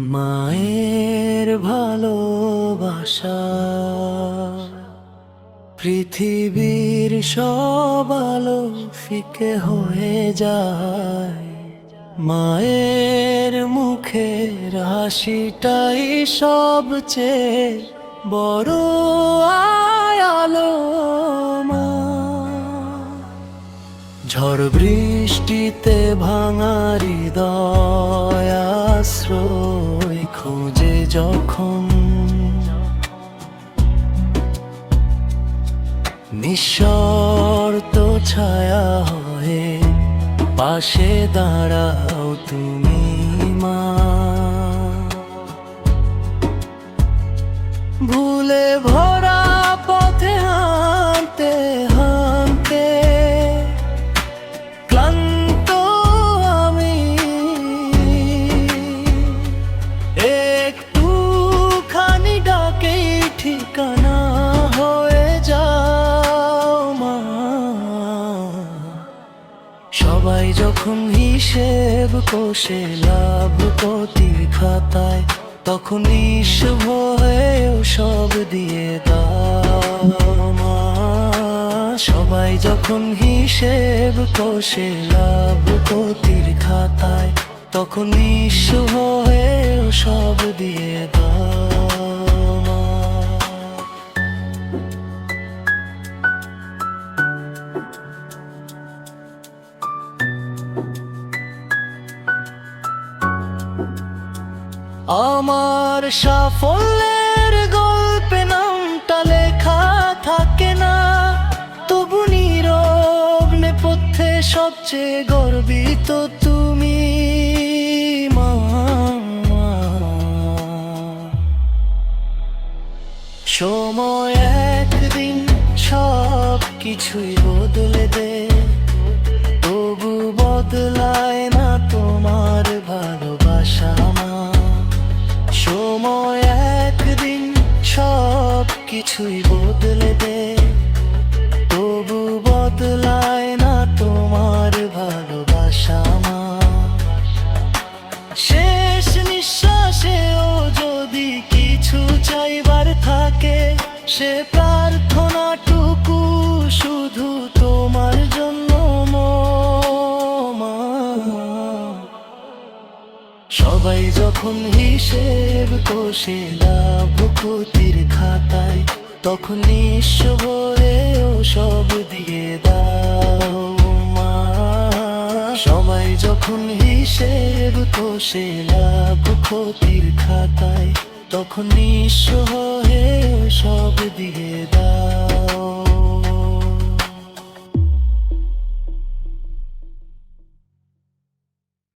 মায়ের ভালোবাসা পৃথিবীর সব আলো ফিকে হয়ে যায়। মায়ের মুখের হাসিটাই সবচেয়ে বড় মা ঝড় বৃষ্টিতে ভাঙারি হৃদয় আশ্রয় খোঁজে যখন নিঃশর্ত ছায়া হয়ে পাশে দাঁড়াও তুমি মা। ভুলে ভরা যখন হিসেব কষে লাভ ক্ষতির খাতায় তখন নিঃস্ব হয়েও সব দিয়ে মা। সবাই যখন হিসেব কষে লাভ ক্ষতির খাতায় তখন নিঃস্ব হয়েও সব দিয়ে আমার সাফল্যের গল্পে নামটা লেখা থাকে না। তবু নীরব নেপথ্যে সবচেয়ে গর্বিত তুমি সময় একদিন সব কিছুই বদলে দে। তবু বদলায় কিছুই বদলে দে। তবু বদলায় না তোমার ভালোবাসা মা শেষ নিঃশ্বাসেও যদি কিছু চাইবার থাকে, সে প্রার্থনাটুকু সবাই যখন হিসেব কষে লাভ ক্ষতির খাতায়, তখন নিঃস্ব হয়েও সব দিয়ে দাও মা। সবাই যখন হিসেব কষে লাভ ক্ষতির খাতায়, তখন নিঃস্ব হয়েও সব দিয়ে দাও।